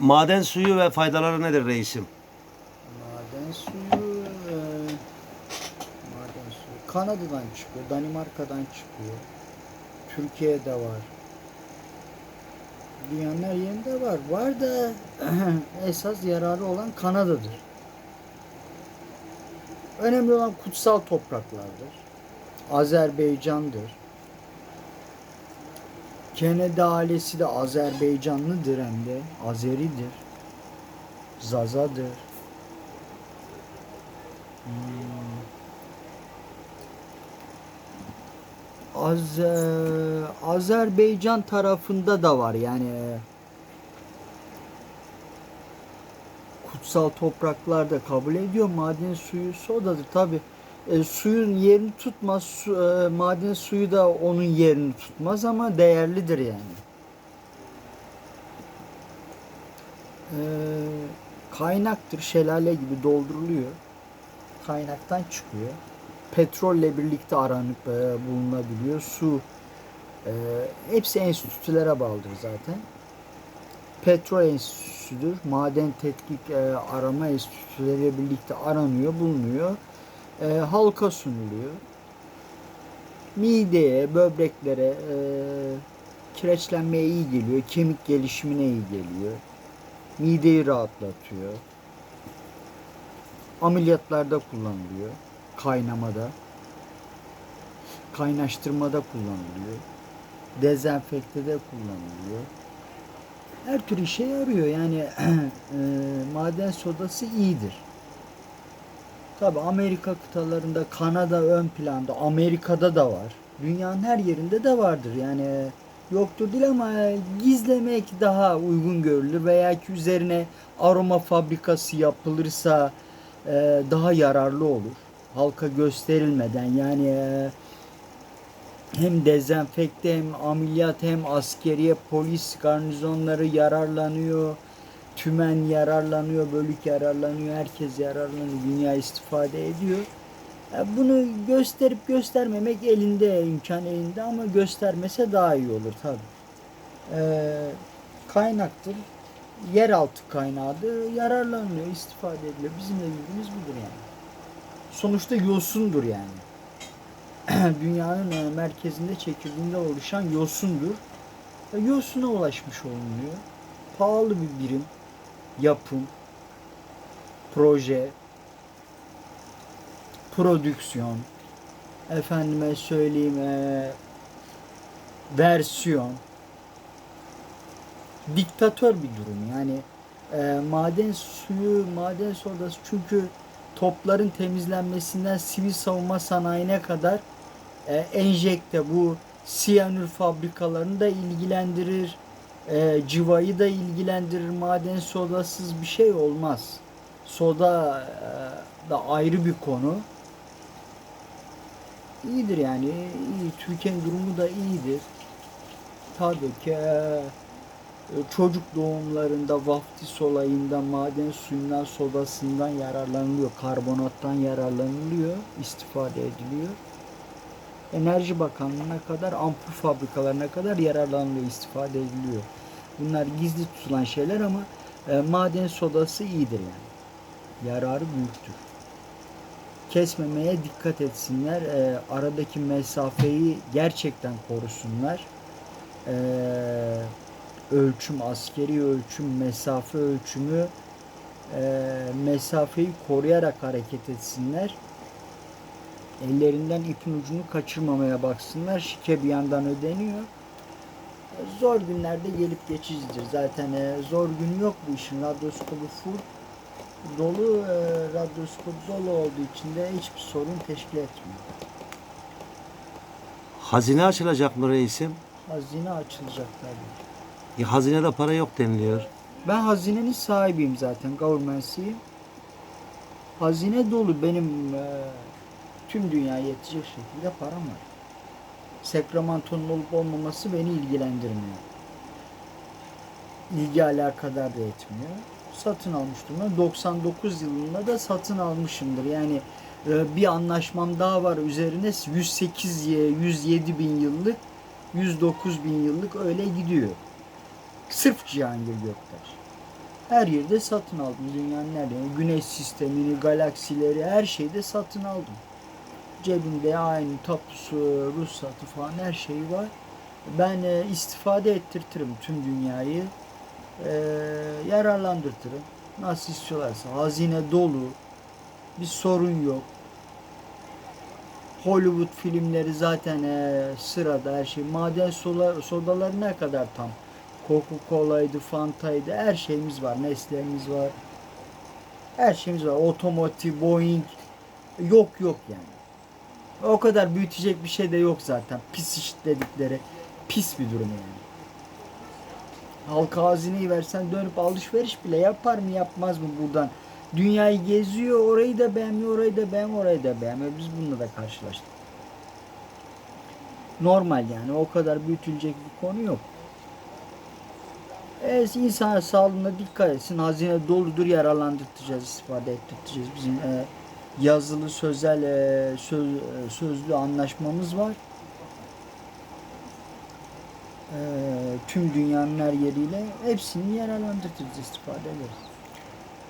Maden suyu ve faydaları nedir reisim? Maden suyu e, maden suyu Kanada'dan çıkıyor, Danimarka'dan çıkıyor. Türkiye'de var. Dünyanın her yerinde var. Var da esas yararı olan Kanada'dır. Önemli olan kutsal topraklardır. Azerbaycan'dır. Kennedy ailesi de Azerbaycanlıdır hem de. Azeridir. Zazadır. Az Azerbaycan tarafında da var yani kutsal topraklarda kabul ediyor maden suyu sodadır tabi suyun yerini tutmaz su, e, maden suyu da onun yerini tutmaz ama değerlidir yani E, kaynaktır şelale gibi dolduruluyor kaynaktan çıkıyor petrolle birlikte aranıp e, bulunabiliyor. Su e, hepsi enstitülere bağlıdır zaten. Petrol enstitüsüdür. Maden tetkik e, arama enstitüleriyle birlikte aranıyor, bulunuyor. E, halka sunuluyor. Mideye, böbreklere, e, kireçlenmeye iyi geliyor. Kemik gelişimine iyi geliyor. Mideyi rahatlatıyor. Ameliyatlarda kullanılıyor kaynamada, kaynaştırmada kullanılıyor, dezenfektede kullanılıyor. Her tür işe yarıyor. Yani e, maden sodası iyidir. Tabi Amerika kıtalarında, Kanada ön planda, Amerika'da da var. Dünyanın her yerinde de vardır. Yani yoktur değil ama gizlemek daha uygun görülür veya ki üzerine aroma fabrikası yapılırsa e, daha yararlı olur halka gösterilmeden yani e, hem dezenfekte hem ameliyat hem askeriye polis garnizonları yararlanıyor. Tümen yararlanıyor, bölük yararlanıyor, herkes yararlanıyor, dünya istifade ediyor. Bunu gösterip göstermemek elinde, imkan elinde ama göstermese daha iyi olur tabi. Ee, kaynaktır, yeraltı kaynağıdır, yararlanıyor, istifade ediliyor. Bizim de bildiğimiz budur yani sonuçta yosundur yani. Dünyanın e, merkezinde çekirdeğinde oluşan yosundur. Ve yosuna ulaşmış olunuyor. Pahalı bir birim, yapım, proje, prodüksiyon, efendime söyleyeyim e, versiyon, diktatör bir durum yani e, maden suyu, maden sodası çünkü topların temizlenmesinden sivil savunma sanayine kadar e, enjekte bu siyanür fabrikalarını da ilgilendirir. E, civayı da ilgilendirir. Maden sodasız bir şey olmaz. Soda e, da ayrı bir konu. İyidir yani. iyi. Türkiye'nin durumu da iyidir. Tabii ki e, e, çocuk doğumlarında vaftiz olayında maden suyundan sodasından yararlanılıyor. Karbonattan yararlanılıyor. istifade ediliyor. Enerji Bakanlığı'na kadar ampul fabrikalarına kadar yararlanılıyor, istifade ediliyor. Bunlar gizli tutulan şeyler ama e, maden sodası iyidir yani. Yararı büyüktür. Kesmemeye dikkat etsinler. E, aradaki mesafeyi gerçekten korusunlar. Eee ölçüm, askeri ölçüm, mesafe ölçümü e, mesafeyi koruyarak hareket etsinler. Ellerinden ipin ucunu kaçırmamaya baksınlar. Şike bir yandan ödeniyor. E, zor günlerde gelip geçicidir. Zaten e, zor gün yok bu işin. Radyoskopu full dolu, e, radyoskop dolu olduğu için de hiçbir sorun teşkil etmiyor. Hazine açılacak mı reisim? Hazine açılacak tabii. Ya hazinede para yok deniliyor. Ben hazinenin sahibiyim zaten. Government'siyim. Hazine dolu benim e, tüm dünya yetecek şekilde param var. Sacramento'nun olup olmaması beni ilgilendirmiyor. İlgi alakadar da etmiyor. Satın almıştım ben. 99 yılında da satın almışımdır. Yani e, bir anlaşmam daha var üzerine 108 107 bin yıllık 109 bin yıllık öyle gidiyor. Sırf Cihangir Göktaş. Her yerde satın aldım dünyanın her yerinde. Güneş sistemini, galaksileri her şeyde satın aldım. Cebimde aynı tapusu, ruhsatı falan her şeyi var. Ben e, istifade ettirtirim tüm dünyayı. E, yararlandırtırım. Nasıl istiyorlarsa. Hazine dolu. Bir sorun yok. Hollywood filmleri zaten e, sırada her şey. Maden sola, sodaları ne kadar tam. Coca-Cola'ydı, Fanta'ydı her şeyimiz var. Nestle'miz var. Her şeyimiz var. Otomotiv, Boeing yok yok yani. O kadar büyütecek bir şey de yok zaten. Pis iş dedikleri pis bir durum yani. Halka hazineyi versen dönüp alışveriş bile yapar mı yapmaz mı buradan? Dünyayı geziyor, orayı da beğenmiyor, orayı da beğenmiyor, orayı da beğenmiyor. Biz bununla da karşılaştık. Normal yani o kadar büyütülecek bir konu yok. Evet, insan sağlığına dikkat etsin. Hazine doludur yararlandırtacağız, istifade ettireceğiz. Bizim e, yazılı, sözel, e, söz, e, sözlü anlaşmamız var. E, tüm dünyanın her yeriyle hepsini yararlandırtacağız, istifade ederiz.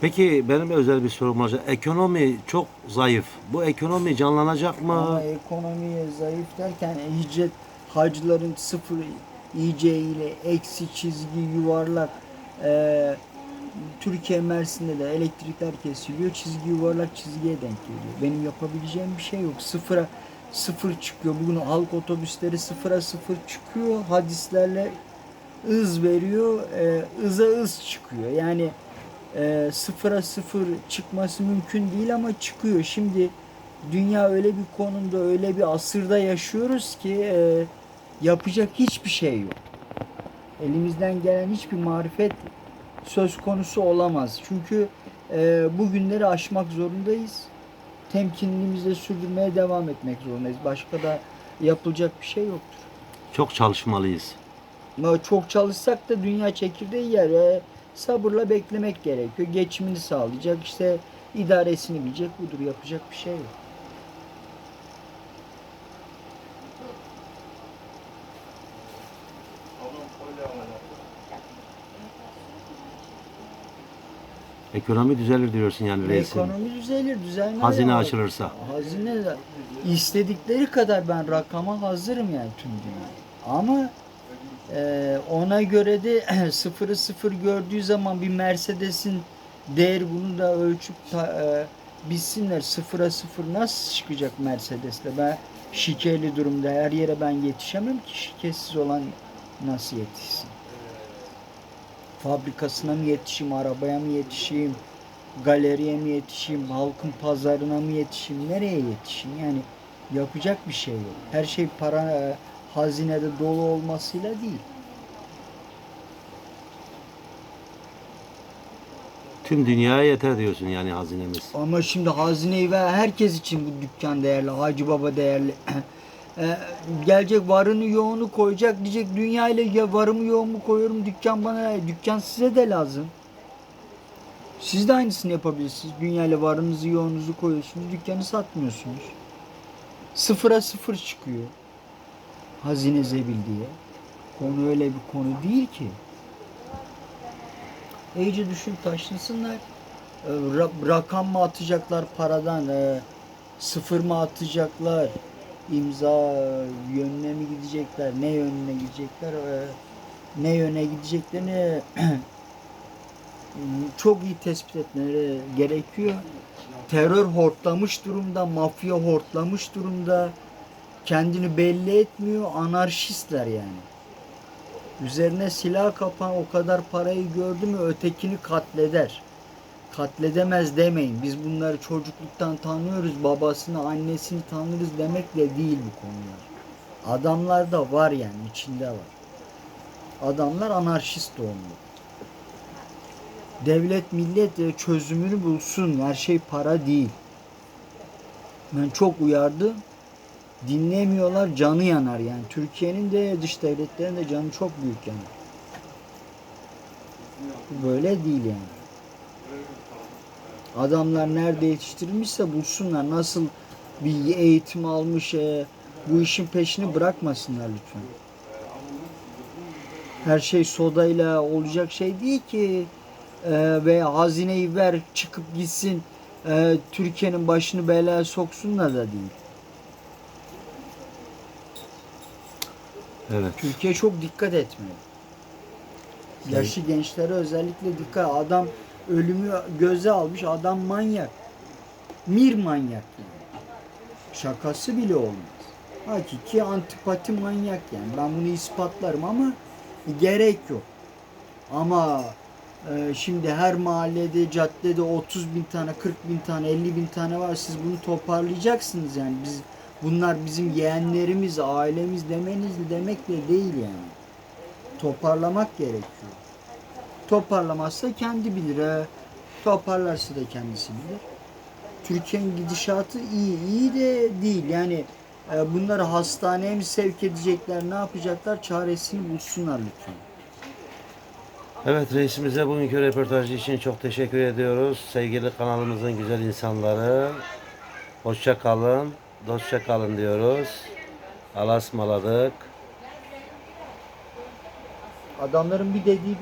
Peki benim özel bir sorum var. Ekonomi çok zayıf. Bu ekonomi canlanacak mı? Ama ekonomiye zayıf derken hicret hacıların sıfır iyice ile eksi çizgi yuvarlak e, Türkiye Mersin'de de elektrikler kesiliyor. Çizgi yuvarlak çizgiye denk geliyor. Benim yapabileceğim bir şey yok. Sıfıra sıfır çıkıyor. Bugün halk otobüsleri sıfıra sıfır çıkıyor. Hadislerle ız veriyor. E, ıza ız çıkıyor. Yani e, sıfıra sıfır çıkması mümkün değil ama çıkıyor. Şimdi dünya öyle bir konumda, öyle bir asırda yaşıyoruz ki e, yapacak hiçbir şey yok. Elimizden gelen hiçbir marifet söz konusu olamaz. Çünkü e, bu günleri aşmak zorundayız. Temkinliğimizle sürdürmeye devam etmek zorundayız. Başka da yapılacak bir şey yoktur. Çok çalışmalıyız. Ama çok çalışsak da dünya çekirdeği yer. E, sabırla beklemek gerekiyor. Geçimini sağlayacak, işte idaresini bilecek budur. Yapacak bir şey yok. Ekonomi düzelir diyorsun yani reisim. Ekonomi düzelir, düzelmez. Hazine ama açılırsa. Hazine de istedikleri kadar ben rakama hazırım yani tüm dünya. Ama e, ona göre de sıfırı sıfır gördüğü zaman bir Mercedes'in değer bunu da ölçüp ta, e, bilsinler sıfıra sıfır nasıl çıkacak Mercedes'le ben şikeli durumda her yere ben yetişemem ki şiketsiz olan nasıl yetişsin? Fabrikasına mı yetişeyim, arabaya mı yetişeyim, galeriye mi yetişeyim, halkın pazarına mı yetişeyim, nereye yetişeyim? Yani yapacak bir şey yok. Her şey para, e, hazinede dolu olmasıyla değil. Tüm dünyaya yeter diyorsun yani hazinemiz. Ama şimdi hazineyi ve herkes için bu dükkan değerli, Hacı Baba değerli. Ee, gelecek varını yoğunu koyacak diyecek dünya ile ya varımı yoğumu koyuyorum dükkan bana dükkan size de lazım. Siz de aynısını yapabilirsiniz. Dünya ile varınızı yoğunuzu koyuyorsunuz dükkanı satmıyorsunuz. Sıfıra sıfır çıkıyor. Hazine zebil diye. Konu öyle bir konu değil ki. İyice düşün taşınsınlar. Ee, ra- rakam mı atacaklar paradan? Ee, sıfır mı atacaklar? İmza yönüne mi gidecekler? Ne yönüne gidecekler? Ee, ne yöne gideceklerini çok iyi tespit etmeleri gerekiyor. Terör hortlamış durumda, mafya hortlamış durumda. Kendini belli etmiyor, anarşistler yani. Üzerine silah kapan o kadar parayı gördü mü ötekini katleder. Katledemez demeyin. Biz bunları çocukluktan tanıyoruz. Babasını, annesini tanırız demekle değil bu konular. Adamlar da var yani içinde var. Adamlar anarşist doğumlu. Devlet millet e, çözümünü bulsun. Her şey para değil. Ben çok uyardım. Dinlemiyorlar canı yanar yani. Türkiye'nin de dış devletlerin de canı çok büyük yanar. Böyle değil yani. Adamlar nerede yetiştirilmişse bulsunlar. Nasıl bir eğitim almış e, bu işin peşini bırakmasınlar lütfen. Her şey sodayla olacak şey değil ki. e, veya hazineyi ver çıkıp gitsin e, Türkiye'nin başını belaya soksunlar da değil. Evet. Türkiye çok dikkat etmeli. Yaşlı gençlere özellikle dikkat. Adam ölümü göze almış. Adam manyak. Mir manyak yani. Şakası bile olmaz. Hakiki antipati manyak yani. Ben bunu ispatlarım ama gerek yok. Ama e, şimdi her mahallede, caddede 30 bin tane, 40 bin tane, 50 bin tane var. Siz bunu toparlayacaksınız yani. Biz bunlar bizim yeğenlerimiz, ailemiz demeniz demekle değil yani. Toparlamak gerekiyor. Toparlamazsa kendi bilir. Toparlarsa da kendisi bilir. Türkiye'nin gidişatı iyi. iyi de değil. Yani e, bunları hastaneye mi sevk edecekler, ne yapacaklar? Çaresini bulsunlar lütfen. Evet reisimize bugünkü röportajı için çok teşekkür ediyoruz. Sevgili kanalımızın güzel insanları. Hoşça kalın, dostça kalın diyoruz. Alas maladık. Adamların bir dediği bir